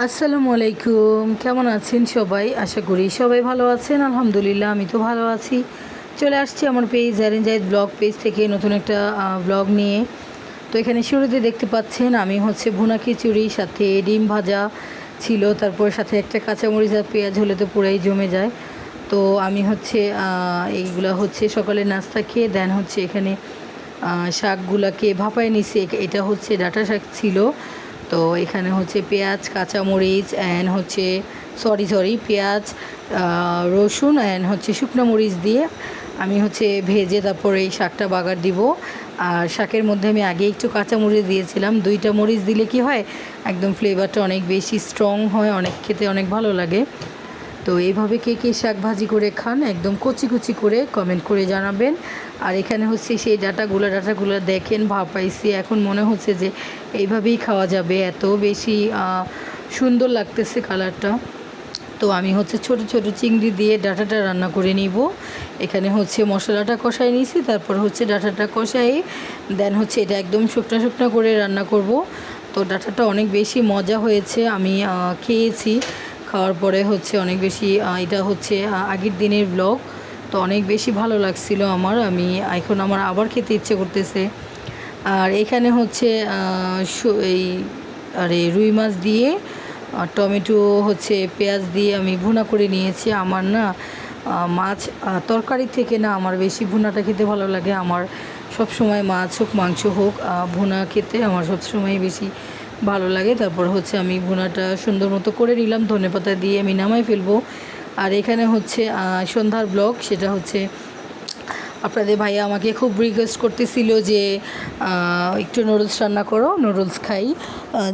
আসসালামু আলাইকুম। কেমন আছেন সবাই? আশা করি সবাই ভালো আছেন। আলহামদুলিল্লাহ, আমি তো ভালো আছি। চলে আসছি আমার পেজ অ্যারেঞ্জ ব্লগ পেজ থেকে নতুন একটা ব্লগ নিয়ে। তো এখানে শুরুতে দেখতে পাচ্ছেন, আমি হচ্ছে ভুনা খিচুড়ি, সাথে ডিম ভাজা ছিল, তারপর সাথে একটা কাঁচামরিচ আর পেঁয়াজ হলে তো পুরাই জমে যায়। তো আমি হচ্ছে এইগুলা হচ্ছে সকালে নাস্তা খেয়ে দেন হচ্ছে এখানে শাকগুলাকে ভাপায় নিছি। এটা হচ্ছে ডাটা শাক ছিল। তো এখানে হচ্ছে পেঁয়াজ, কাঁচামরিচ অ্যান্ড হচ্ছে সরি সরি পেঁয়াজ রসুন অ্যান্ড হচ্ছে শুকনো মরিচ দিয়ে আমি হচ্ছে ভেজে তারপরে এই শাকটা বাগার দিব। আর শাকের মধ্যে আমি আগে একটু কাঁচামরিচ দিয়েছিলাম। দুইটা মরিচ দিলে কি হয়? একদম ফ্লেভারটা অনেক বেশি স্ট্রং হয়, অনেক খেতে অনেক ভালো লাগে। তো এইভাবে কে কে শাক ভাজি করে খান, একদম কচি কুচি করে কমেন্ট করে জানাবেন। আর এখানে হচ্ছে সেই ডাটাগুলো ডাটাগুলো দেখেন ভাপাইছি এখন মনে হচ্ছে যে এইভাবেই খাওয়া যাবে। এত বেশি সুন্দর লাগতেছে কালারটা। তো আমি হচ্ছে ছোট ছোট চিংড়ি দিয়ে ডাটাটা রান্না করে নিব। এখানে হচ্ছে মশলাটা কষাই নিয়েছি তারপর হচ্ছে ডাটাটা কষাই দেন হচ্ছে এটা একদম শুকনো শুকনো করে রান্না করব। তো ডাটাটা অনেক বেশি মজা হয়েছে, আমি খেয়েছি। খাওয়ার পরে হচ্ছে অনেক বেশি এটা হচ্ছে আগের দিনের ব্লগ তো অনেক বেশি ভালো লাগছিল আমার, আমি এখন আমার আবার খেতে ইচ্ছে করতেছে। আর এখানে হচ্ছে এই, আরে, রুই মাছ দিয়ে টমেটো হচ্ছে পেঁয়াজ দিয়ে আমি ভুনা করে নিয়েছি। আমার না মাছ তরকারি থেকে না আমার বেশি ভুনাটা খেতে ভালো লাগে। আমার সব সময় মাছ হোক, মাংস হোক ভুনা খেতে আমার সব সময় বেশি ভালো লাগে। তারপর হচ্ছে আমি ভুনাটা সুন্দর মতো করে নিলাম ধনেপাতা দিয়ে আমি নামাই ফেলব। আর এখানে হচ্ছে সন্ধ্যার ব্লগ সেটা হচ্ছে, আপনাদের ভাইয়া আমাকে খুব রিকোয়েস্ট করতেছিল যে একটু নুডলস রান্না করো নুডলস খাই।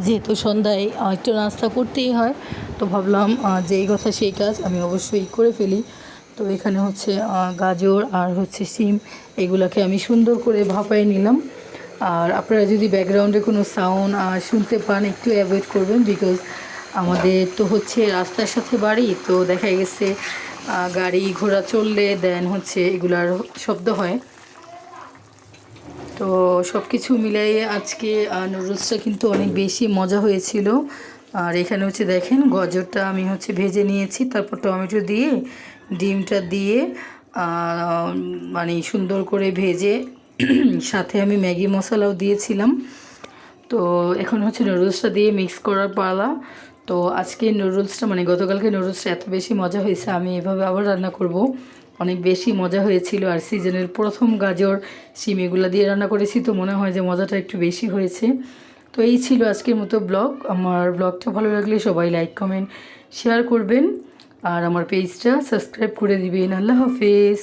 যেহেতু সন্ধ্যায় একটু নাস্তা করতেই হয়, তো ভাবলাম যে এই কথা সেই কাজ আমি অবশ্যই করে ফেলি। তো এখানে হচ্ছে গাজর আর হচ্ছে সিম এগুলোকে আমি সুন্দর করে ভাপায় নিলাম। আর আপনারা যদি ব্যাকগ্রাউন্ডে কোনো সাউন্ড শুনতে পান, একটু অ্যাভয়েড করবেন বিকজ আমাদের তো হচ্ছে রাস্তার সাথে বাড়ি, তো দেখা গেছে গাড়ি ঘোড়া চললে দেন হচ্ছে এগুলার শব্দ হয়। তো সব কিছু মিলাইয়ে আজকে নুডলসটা কিন্তু অনেক বেশি মজা হয়েছিল। আর এখানে হচ্ছে দেখেন, গজরটা আমি হচ্ছে ভেজে নিয়েছি, তারপর টমেটো দিয়ে, ডিমটা দিয়ে মানে সুন্দর করে ভেজে সাথে আমি ম্যাগি মশলাও দিয়েছিলাম। তো এখন হচ্ছে নুডলসটা দিয়ে মিক্স করার পালা। তো আজকে নুডলসটা মানে গতকালকে নুডলসটা এত বেশি মজা হয়েছে, আমি এভাবে আবার রান্না করব। অনেক বেশি মজা হয়েছিল, আর সিজনের প্রথম গাজর সিম এগুলো দিয়ে রান্না করেছি, তো মনে হয় যে মজাটা একটু বেশি হয়েছে। তো এই ছিল আজকের মতো ব্লগ। আমার ব্লগটা ভালো লাগলে সবাই লাইক, কমেন্ট শেয়ার করবেন। আর আমার পেজটা সাবস্ক্রাইব করে দিবেন। আল্লাহ হাফেজ।